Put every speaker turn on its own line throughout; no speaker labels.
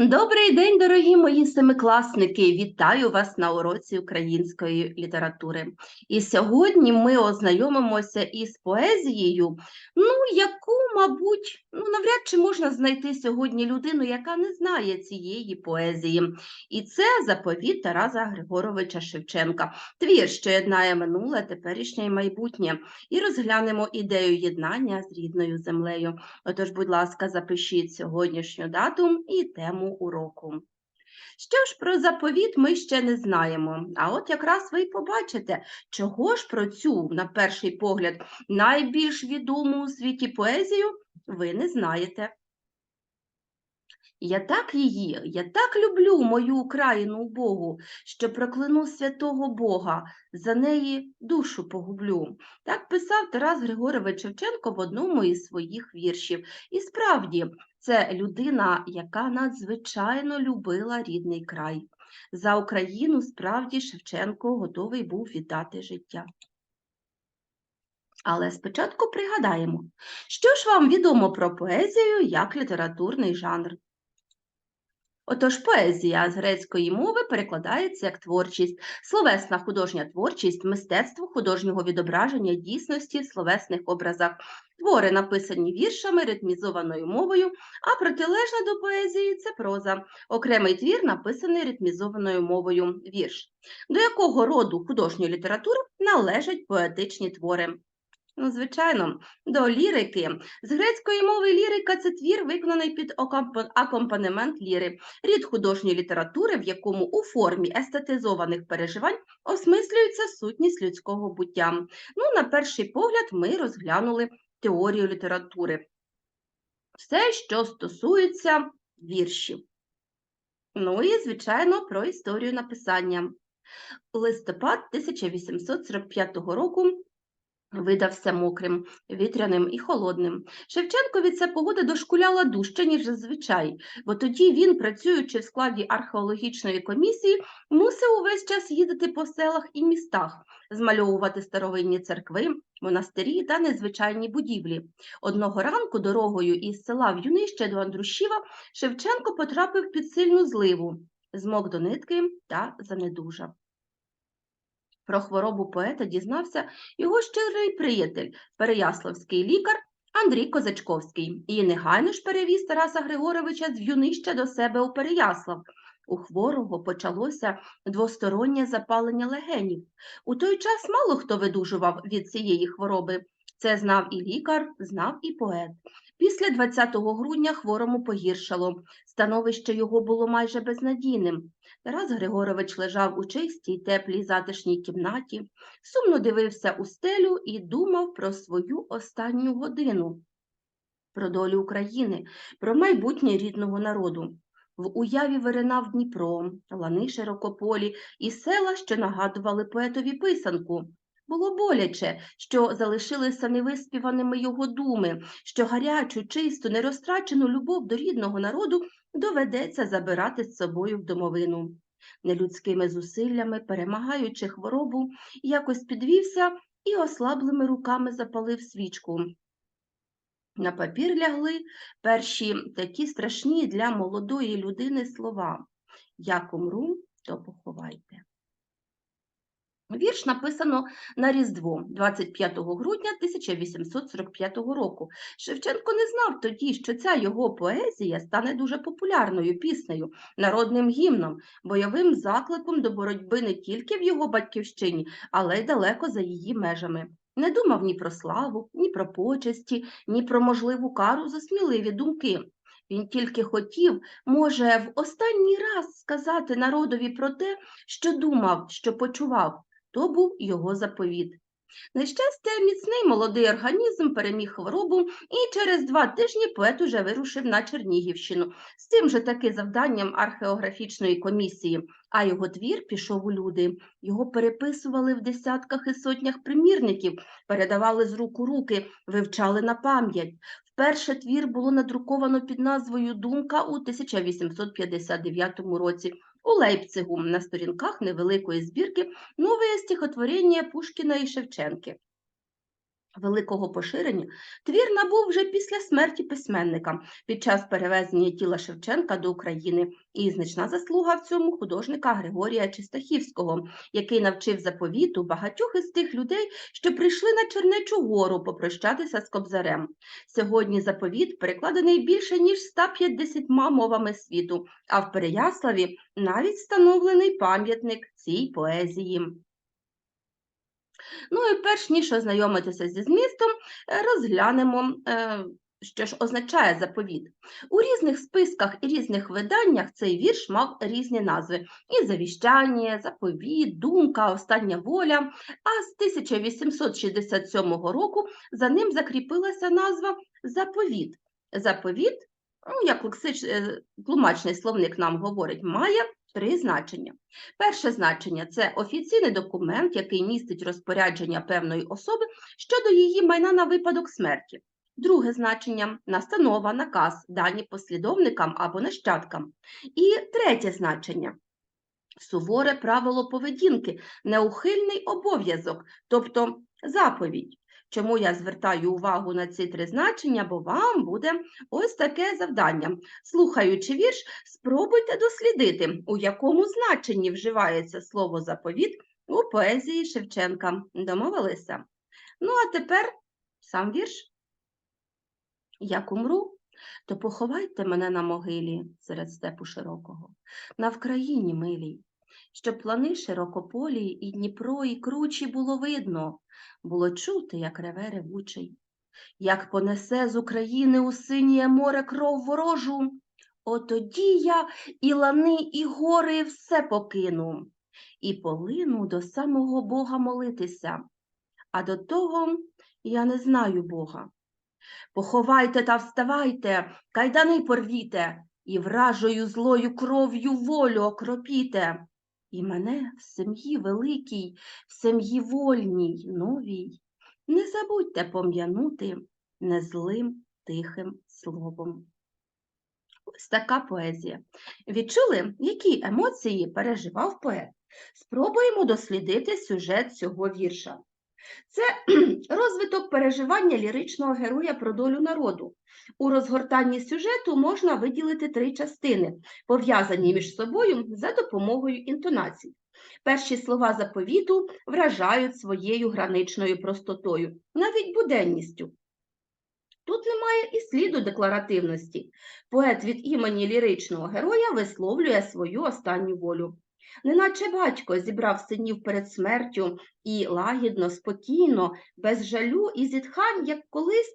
Добрий день, дорогі мої семикласники! Вітаю вас на уроці української літератури. І сьогодні ми ознайомимося із поезією, ну, яку, мабуть, ну, навряд чи можна знайти сьогодні людину, яка не знає цієї поезії. І це заповіт Тараса Григоровича Шевченка, твір, що єднає минуле, теперішнє і майбутнє, і розглянемо ідею єднання з рідною землею. Отож, будь ласка, запишіть сьогоднішню дату і тему уроку. Що ж про заповіт ми ще не знаємо, а от якраз ви й побачите, чого ж про цю, на перший погляд, найбільш відому у світі поезію ви не знаєте. Я так її, я так люблю мою Україну Богу, що прокляну святого Бога, за неї душу погублю. Так писав Тарас Григорович Шевченко в одному із своїх віршів. І справді, це людина, яка надзвичайно любила рідний край. За Україну справді Шевченко готовий був віддати життя. Але спочатку пригадаємо, що ж вам відомо про поезію як літературний жанр. Отож, поезія з грецької мови перекладається як творчість, словесна художня творчість, мистецтво художнього відображення дійсності в словесних образах, твори, написані віршами, ритмізованою мовою, а протилежна до поезії це проза, окремий твір, написаний ритмізованою мовою вірш. До якого роду художньої літератури належать поетичні твори? Ну, звичайно, до лірики. З грецької мови лірика це твір, виконаний під акомпанемент ліри, рід художньої літератури, в якому у формі естетизованих переживань осмислюється сутність людського буття. Ну, на перший погляд, ми розглянули теорію літератури. Все, що стосується віршів. Ну і, звичайно, про історію написання. Листопад 1845 року Видався мокрим, вітряним і холодним. Шевченкові ця погода дошкуляла дужче, ніж зазвичай, бо тоді він, працюючи в складі археологічної комісії, мусив увесь час їздити по селах і містах, змальовувати старовинні церкви, монастирі та незвичайні будівлі. Одного ранку дорогою із села в Юнище до Андрушіва Шевченко потрапив під сильну зливу, змок до нитки та занедужав. Про хворобу поета дізнався його щирий приятель, переяславський лікар Андрій Козачковський, і негайно ж перевіз Тараса Григоровича з В'юнища до себе у Переяслав. У хворого почалося двостороннє запалення легенів. У той час мало хто видужував від цієї хвороби. Це знав і лікар, знав і поет. Після 20 грудня хворому погіршало. Становище його було майже безнадійним. Тарас Григорович лежав у чистій, теплій затишній кімнаті, сумно дивився у стелю і думав про свою останню годину, про долю України, про майбутнє рідного народу. В уяві виринав Дніпро, лани широкополі і села, що нагадували поетові писанку. Було боляче, що залишилися невиспіваними його думи, що гарячу, чисту, нерозтрачену любов до рідного народу доведеться забирати з собою в домовину. Нелюдськими зусиллями, перемагаючи хворобу, якось підвівся і ослаблими руками запалив свічку. На папір лягли перші такі страшні для молодої людини слова Як умру, то поховайте. Вірш написано на Різдво 25 грудня 1845 року. Шевченко не знав тоді, що ця його поезія стане дуже популярною піснею, народним гімном, бойовим закликом до боротьби не тільки в його батьківщині, але й далеко за її межами. Не думав ні про славу, ні про почесті, ні про можливу кару за сміливі думки. Він тільки хотів, може, в останній раз сказати народові про те, що думав, що почував. То був його заповіт. На щастя, міцний молодий організм переміг хворобу, і через два тижні поет уже вирушив на Чернігівщину з цим же таки завданням археографічної комісії, а його твір пішов у люди. Його переписували в десятках і сотнях примірників, передавали з рук у руки, вивчали на пам'ять. Вперше твір було надруковано під назвою Думка у 1859 році у Лейпцигу на сторінках невеликої збірки нове стихотворення Пушкіна і Шевченки. Великого поширення, твір набув вже після смерті письменника під час перевезення тіла Шевченка до України, і значна заслуга в цьому художника Григорія Чистахівського, який навчив заповіту багатьох із тих людей, що прийшли на Чернечу гору попрощатися з Кобзарем. Сьогодні заповіт перекладений більше ніж 150 мовами світу, а в Переяславі навіть встановлений пам'ятник цій поезії. Ну і перш ніж ознайомитися зі змістом, е, розглянемо, е, що ж означає заповіт. У різних списках і різних виданнях цей вірш мав різні назви: і завіщання, заповіт, думка, остання воля. А з 1867 року за ним закріпилася назва заповіт. Заповіт, ну, як лексич... е, тлумачний словник нам говорить, має три значення. Перше значення це офіційний документ, який містить розпорядження певної особи щодо її майна на випадок смерті. Друге значення настанова, наказ, дані послідовникам або нащадкам. І третє значення суворе правило поведінки, неухильний обов'язок, тобто заповідь. Чому я звертаю увагу на ці три значення, бо вам буде ось таке завдання. Слухаючи вірш, спробуйте дослідити, у якому значенні вживається слово заповіт у поезії Шевченка. Домовилися? Ну, а тепер сам вірш. Як умру, то поховайте мене на могилі серед степу широкого, на Вкраїні милій, щоб плани широкополі і Дніпро, і кручі було видно, було чути, як реве ревучий, як понесе з України у синє море кров ворожу, отоді я і лани, і гори все покину, і полину до самого Бога молитися, а до того я не знаю Бога. Поховайте та вставайте, кайдани порвіте, і вражою злою кров'ю волю окропіте. І мене в сім'ї великій, в сім'ї вольній, новій, не забудьте пом'янути незлим тихим словом. Ось така поезія. Відчули, які емоції переживав поет? Спробуємо дослідити сюжет цього вірша. Це розвиток переживання ліричного героя про долю народу. У розгортанні сюжету можна виділити три частини, пов'язані між собою за допомогою інтонацій. Перші слова заповіту вражають своєю граничною простотою, навіть буденністю. Тут немає і сліду декларативності. Поет від імені ліричного героя висловлює свою останню волю. Неначе батько зібрав синів перед смертю і лагідно, спокійно, без жалю і зітхань, як колись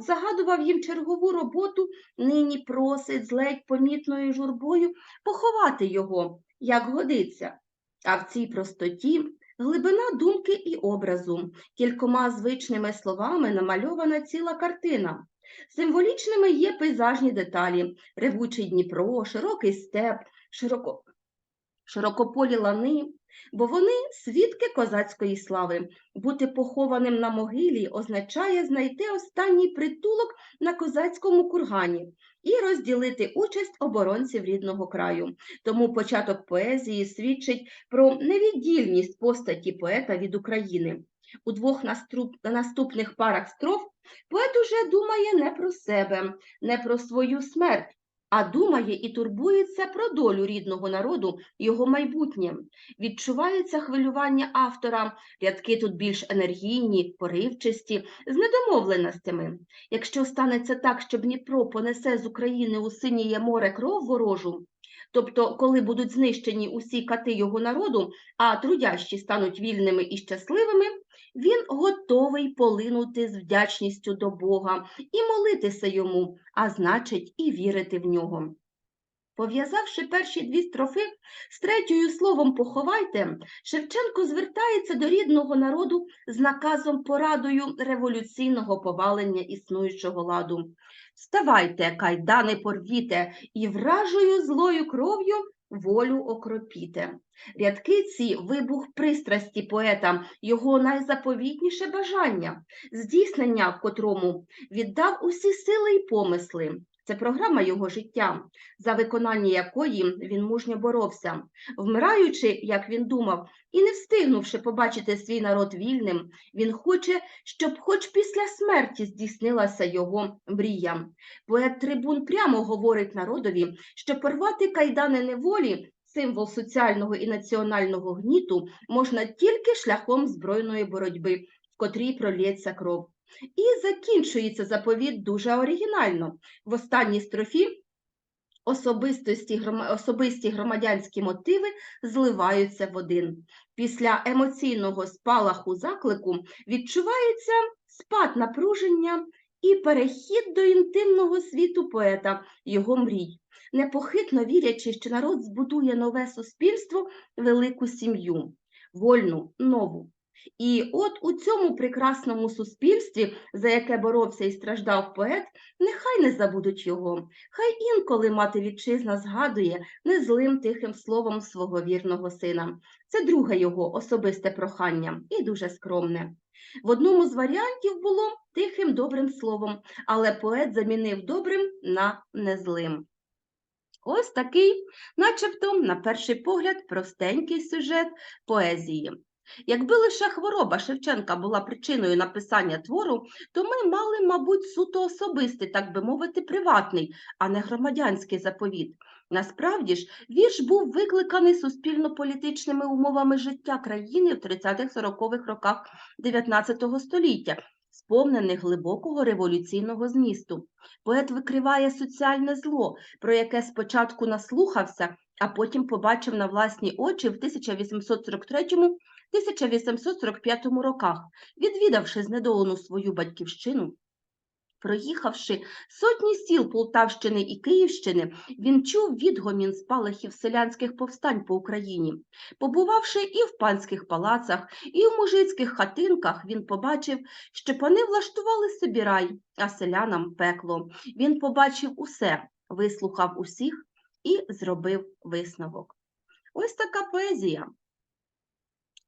загадував їм чергову роботу, нині просить з ледь помітною журбою поховати його, як годиться. А в цій простоті глибина думки і образу, кількома звичними словами намальована ціла картина. Символічними є пейзажні деталі, ревучий Дніпро, широкий степ, широко широкополі лани, бо вони свідки козацької слави. Бути похованим на могилі означає знайти останній притулок на козацькому кургані і розділити участь оборонців рідного краю. Тому початок поезії свідчить про невіддільність постаті поета від України. У двох наступних парах строф поет уже думає не про себе, не про свою смерть, а думає і турбується про долю рідного народу, його майбутнє. Відчувається хвилювання автора, рядки тут більш енергійні, поривчасті, з недомовленостями. Якщо станеться так, що Дніпро понесе з України у синіє море кров ворожу, Тобто, коли будуть знищені усі кати його народу, а трудящі стануть вільними і щасливими, він готовий полинути з вдячністю до Бога і молитися йому, а значить, і вірити в нього. Пов'язавши перші дві строфи з третьою словом поховайте, Шевченко звертається до рідного народу з наказом порадою революційного повалення існуючого ладу. Вставайте, кайдани порвіте, і вражою злою кров'ю волю окропіте. Рядки ці вибух пристрасті поета, його найзаповітніше бажання, здійснення котрому віддав усі сили й помисли. Це програма його життя, за виконання якої він мужньо боровся, вмираючи, як він думав, і не встигнувши побачити свій народ вільним, він хоче, щоб хоч після смерті здійснилася його мрія. Поет Трибун прямо говорить народові, що порвати кайдани неволі символ соціального і національного гніту можна тільки шляхом збройної боротьби, в котрій пролється кров. І закінчується заповіт дуже оригінально. В останній строфі особистості, особисті громадянські мотиви зливаються в один. Після емоційного спалаху заклику відчувається спад напруження і перехід до інтимного світу поета, його мрій, непохитно вірячи, що народ збудує нове суспільство, велику сім'ю, вольну, нову. І от у цьому прекрасному суспільстві, за яке боровся і страждав поет, нехай не забудуть його, хай інколи мати вітчизна згадує незлим тихим словом свого вірного сина. Це друге його особисте прохання і дуже скромне. В одному з варіантів було тихим добрим словом, але поет замінив добрим на незлим. Ось такий, начебто, на перший погляд, простенький сюжет поезії. Якби лише хвороба Шевченка була причиною написання твору, то ми мали, мабуть, суто особистий, так би мовити, приватний, а не громадянський заповіт. Насправді ж, вірш був викликаний суспільно-політичними умовами життя країни в 30-40-х роках 19 століття, сповнених глибокого революційного змісту. Поет викриває соціальне зло, про яке спочатку наслухався, а потім побачив на власні очі в 1843-1845 роках, відвідавши знедолену свою батьківщину. Проїхавши сотні сіл Полтавщини і Київщини, він чув відгомін спалахів селянських повстань по Україні. Побувавши і в панських палацах, і в мужицьких хатинках, він побачив, що пани влаштували собі рай, а селянам пекло. Він побачив усе, вислухав усіх і зробив висновок. Ось така поезія.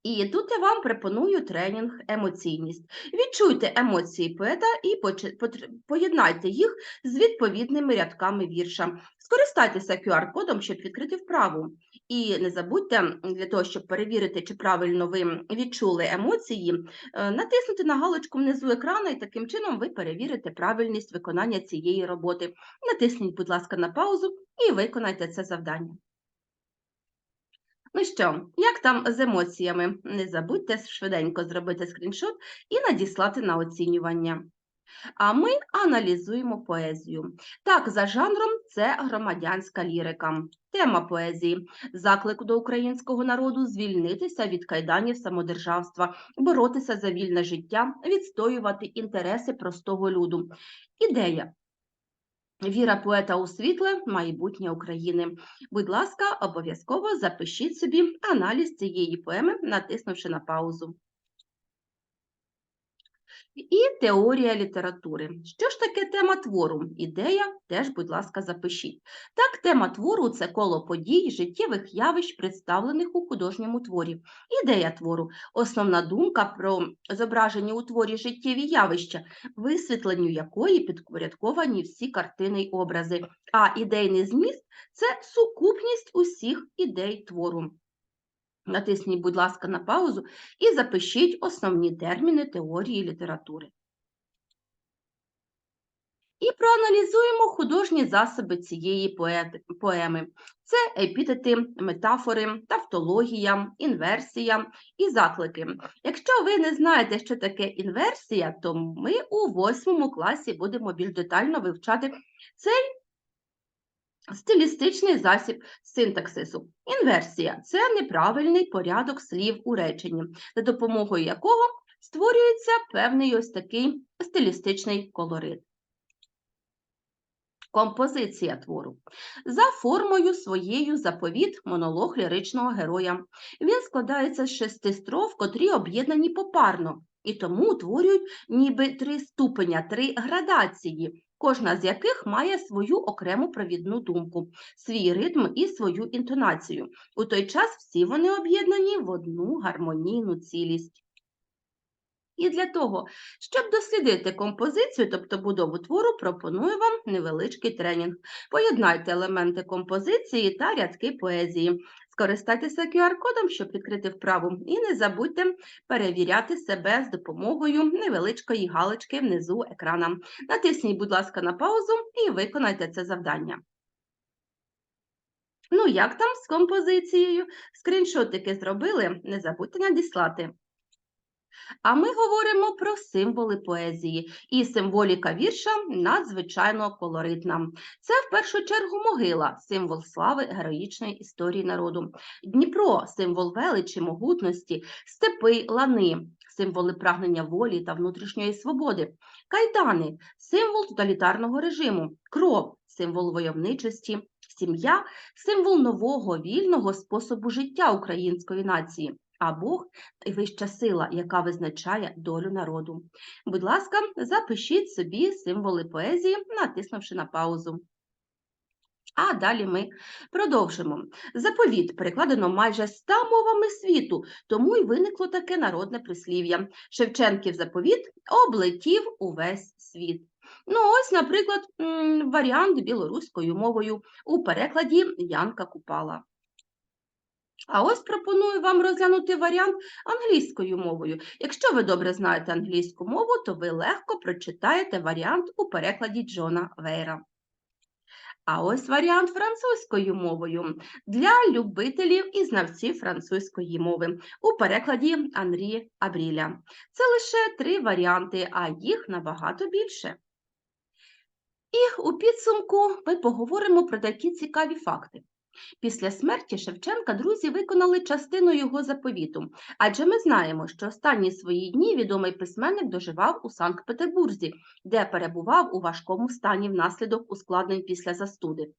І тут я вам пропоную тренінг емоційність. Відчуйте емоції поета і поєднайте їх з відповідними рядками вірша. Скористайтеся QR-кодом, щоб відкрити вправу. І не забудьте, для того, щоб перевірити, чи правильно ви відчули емоції, е, натиснути на галочку внизу екрану, і таким чином ви перевірите правильність виконання цієї роботи. Натисніть, будь ласка, на паузу і виконайте це завдання. Ну що, як там з емоціями? Не забудьте швиденько зробити скріншот і надіслати на оцінювання. А ми аналізуємо поезію. Так, за жанром це громадянська лірика. Тема поезії заклик до українського народу звільнитися від кайданів самодержавства, боротися за вільне життя, відстоювати інтереси простого люду. Ідея Віра поета у світле майбутнє України. Будь ласка, обов'язково запишіть собі аналіз цієї поеми, натиснувши на паузу. І теорія літератури. Що ж таке тема твору? Ідея теж, будь ласка, запишіть. Так, тема твору це коло подій, життєвих явищ, представлених у художньому творі. Ідея твору основна думка про зображені у творі життєві явища, висвітленню якої підпорядковані всі картини й образи. А ідейний зміст це сукупність усіх ідей твору. Натисніть, будь ласка, на паузу і запишіть основні терміни теорії літератури. І проаналізуємо художні засоби цієї поеми. Це епітети, метафори, тавтологія, інверсія і заклики. Якщо ви не знаєте, що таке інверсія, то ми у восьмому класі будемо більш детально вивчати цей Стилістичний засіб синтаксису. Інверсія це неправильний порядок слів у реченні, за допомогою якого створюється певний ось такий стилістичний колорит. Композиція твору. За формою своєю заповіт монолог ліричного героя. Він складається з шести строф, котрі об'єднані попарно, і тому утворюють ніби три ступеня, три градації, кожна з яких має свою окрему провідну думку, свій ритм і свою інтонацію. У той час всі вони об'єднані в одну гармонійну цілість. І для того, щоб дослідити композицію, тобто будову твору, пропоную вам невеличкий тренінг. Поєднайте елементи композиції та рядки поезії. Скористайтеся QR-кодом, щоб відкрити вправу, і не забудьте перевіряти себе з допомогою невеличкої галочки внизу екрана. Натисніть, будь ласка, на паузу і виконайте це завдання. Ну, як там з композицією? Скріншотики зробили, не забудьте надіслати. А ми говоримо про символи поезії, і символіка вірша надзвичайно колоритна. Це в першу чергу могила, символ слави героїчної історії народу. Дніпро символ величі, могутності, степи, лани, символи прагнення волі та внутрішньої свободи, кайдани символ тоталітарного режиму, кров символ войовничості, сім'я символ нового вільного способу життя української нації. А Бог вища сила, яка визначає долю народу. Будь ласка, запишіть собі символи поезії, натиснувши на паузу. А далі ми продовжимо. Заповіт перекладено майже ста мовами світу, тому й виникло таке народне прислів'я. Шевченків заповіт облетів увесь світ. Ну, ось, наприклад, варіант білоруською мовою у перекладі Янка Купала. А ось пропоную вам розглянути варіант англійською мовою. Якщо ви добре знаєте англійську мову, то ви легко прочитаєте варіант у перекладі Джона Вейра. А ось варіант французькою мовою для любителів і знавців французької мови у перекладі Анрі Абріля. Це лише три варіанти, а їх набагато більше. І у підсумку ми поговоримо про такі цікаві факти. Після смерті Шевченка друзі виконали частину його заповіту, адже ми знаємо, що останні свої дні відомий письменник доживав у Санкт-Петербурзі, де перебував у важкому стані внаслідок ускладнень після застуди.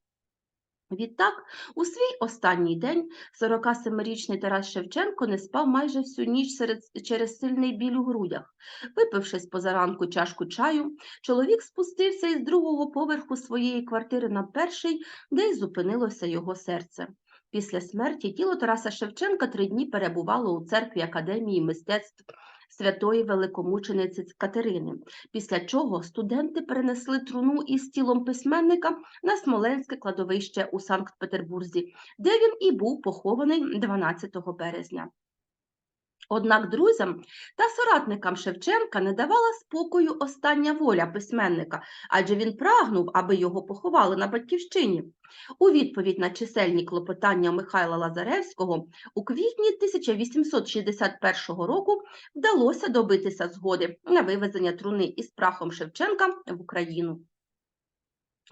Відтак, у свій останній день 47-річний Тарас Шевченко не спав майже всю ніч серед, через сильний біль у грудях. Випивши з позаранку чашку чаю, чоловік спустився із другого поверху своєї квартири на перший, де й зупинилося його серце. Після смерті тіло Тараса Шевченка три дні перебувало у церкві Академії мистецтв святої великомучениці Катерини, після чого студенти перенесли труну із тілом письменника на Смоленське кладовище у Санкт-Петербурзі, де він і був похований 12 березня. Однак друзям та соратникам Шевченка не давала спокою остання воля письменника, адже він прагнув, аби його поховали на батьківщині. У відповідь на чисельні клопотання Михайла Лазаревського у квітні 1861 року вдалося добитися згоди на вивезення труни із прахом Шевченка в Україну.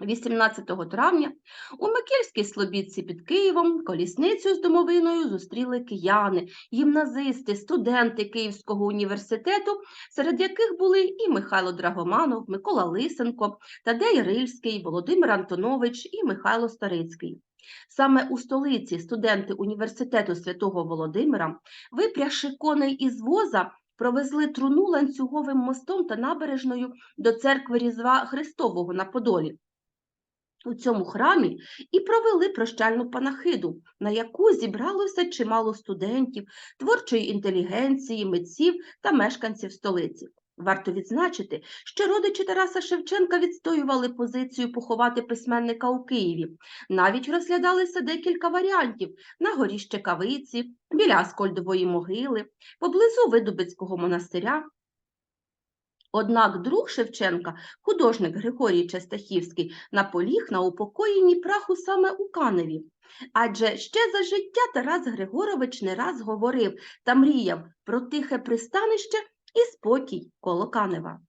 18 травня у Микільській Слобідці під Києвом колісницю з домовиною зустріли кияни, гімназисти, студенти Київського університету, серед яких були і Михайло Драгоманов, Микола Лисенко, Тадей Рильський, Володимир Антонович і Михайло Старицький. Саме у столиці студенти університету святого Володимира, випрягши коней із воза, провезли труну ланцюговим мостом та набережною до церкви Різдва Христового на Подолі у цьому храмі і провели прощальну панахиду, на яку зібралося чимало студентів, творчої інтелігенції, митців та мешканців столиці. Варто відзначити, що родичі Тараса Шевченка відстоювали позицію поховати письменника у Києві. Навіть розглядалися декілька варіантів на горі Щекавиці, біля Аскольдової могили, поблизу Видубицького монастиря. Однак друг Шевченка, художник Григорій Честахівський, наполіг на упокоєнні праху саме у Каневі. Адже ще за життя Тарас Григорович не раз говорив та мріяв про тихе пристанище і спокій коло Канева.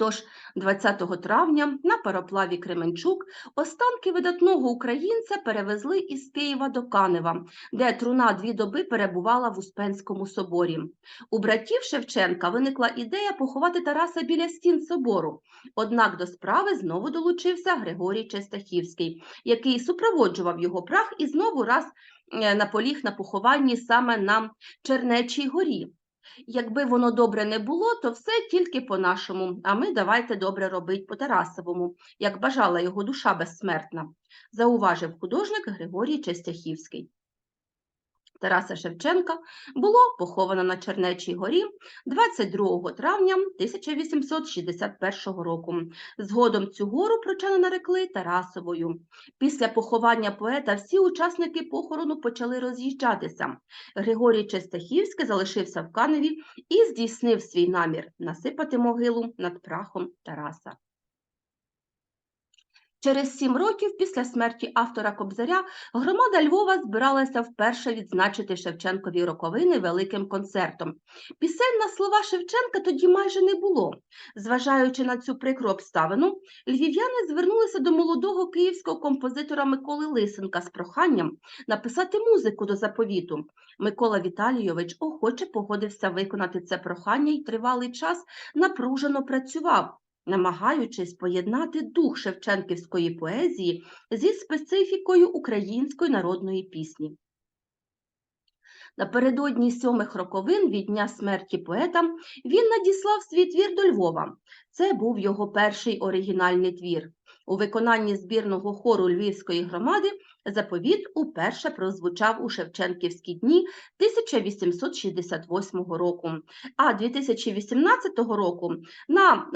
Тож 20 травня на пароплаві Кременчук останки видатного українця перевезли із Києва до Канева, де труна дві доби перебувала в Успенському соборі. У братів Шевченка виникла ідея поховати Тараса біля стін собору. Однак до справи знову долучився Григорій Честахівський, який супроводжував його прах і знову раз е, наполіг на похованні саме на Чернечій горі. Якби воно добре не було, то все тільки по-нашому, а ми давайте добре робить по-Тарасовому, як бажала його душа безсмертна, зауважив художник Григорій Честяхівський. Тараса Шевченка було поховано на Чернечій горі 22 травня 1861 року. Згодом цю гору прочани нарекли Тарасовою. Після поховання поета всі учасники похорону почали роз'їжджатися. Григорій Честахівський залишився в Каневі і здійснив свій намір насипати могилу над прахом Тараса. Через сім років після смерті автора Кобзаря громада Львова збиралася вперше відзначити Шевченкові роковини великим концертом. Пісень на слова Шевченка тоді майже не було. Зважаючи на цю прикру обставину, львів'яни звернулися до молодого київського композитора Миколи Лисенка з проханням написати музику до заповіту. Микола Віталійович охоче погодився виконати це прохання і тривалий час напружено працював намагаючись поєднати дух шевченківської поезії зі специфікою української народної пісні. Напередодні сьомих роковин від дня смерті поета він надіслав свій твір до Львова. Це був його перший оригінальний твір. У виконанні збірного хору Львівської громади заповіт уперше прозвучав у Шевченківські дні 1868 року, а 2018 року на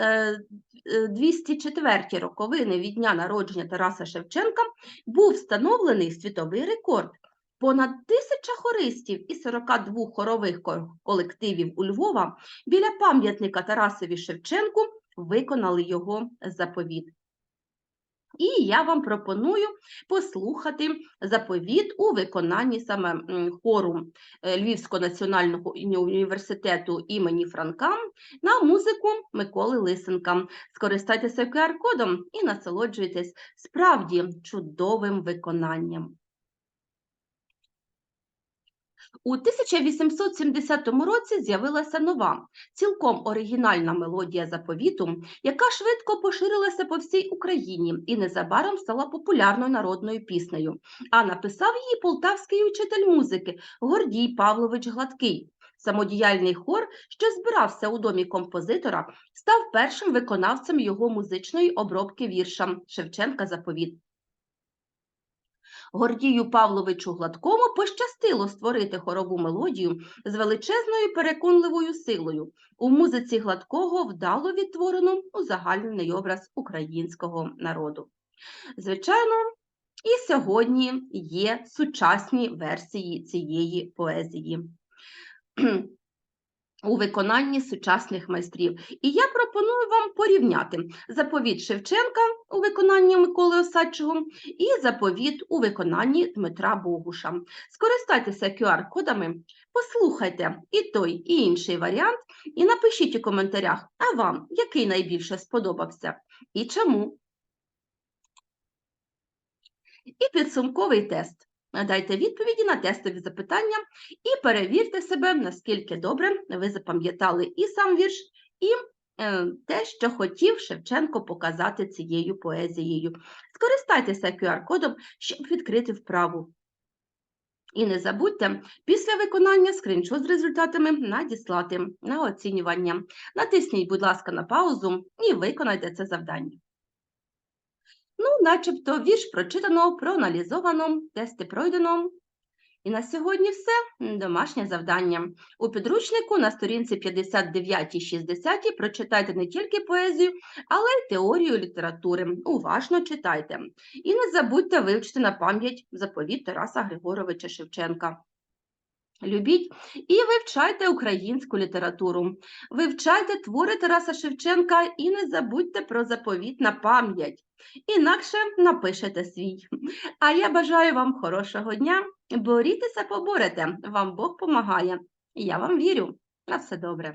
204 е, роковини від дня народження Тараса Шевченка був встановлений світовий рекорд. Понад тисяча хористів і 42 хорових колективів у Львова біля пам'ятника Тарасові Шевченку виконали його заповіт. І я вам пропоную послухати заповіт у виконанні саме хору е, Львівського національного університету імені Франка на музику Миколи Лисенка. Скористайтеся QR-кодом і насолоджуйтесь справді чудовим виконанням. У 1870 році з'явилася нова, цілком оригінальна мелодія заповіту, яка швидко поширилася по всій Україні і незабаром стала популярною народною піснею. А написав її полтавський учитель музики Гордій Павлович Гладкий. Самодіяльний хор, що збирався у домі композитора, став першим виконавцем його музичної обробки вірша Шевченка Заповіт. Гордію Павловичу Гладкому пощастило створити хорову мелодію з величезною переконливою силою. У музиці гладкого вдало відтворено узагальнений образ українського народу. Звичайно, і сьогодні є сучасні версії цієї поезії у виконанні сучасних майстрів. І я пропоную вам порівняти заповіт Шевченка у виконанні Миколи Осадчого і заповіт у виконанні Дмитра Богуша. Скористайтеся QR-кодами, послухайте і той, і інший варіант, і напишіть у коментарях, а вам який найбільше сподобався і чому. І підсумковий тест. Дайте відповіді на тестові запитання і перевірте себе, наскільки добре ви запам'ятали і сам вірш, і е, те, що хотів Шевченко показати цією поезією. Скористайтеся QR-кодом, щоб відкрити вправу. І не забудьте після виконання скріншот з результатами надіслати на оцінювання. Натисніть, будь ласка, на паузу і виконайте це завдання. Ну, начебто вірш прочитано, проаналізовано, тести пройдено. І на сьогодні все. Домашнє завдання. У підручнику на сторінці 59-60 прочитайте не тільки поезію, але й теорію літератури. Уважно читайте. І не забудьте вивчити на пам'ять заповіт Тараса Григоровича Шевченка. Любіть і вивчайте українську літературу, вивчайте твори Тараса Шевченка і не забудьте про заповіт на пам'ять. Інакше напишете свій. А я бажаю вам хорошого дня. Борітеся, поборете, вам Бог помагає. Я вам вірю. На все добре.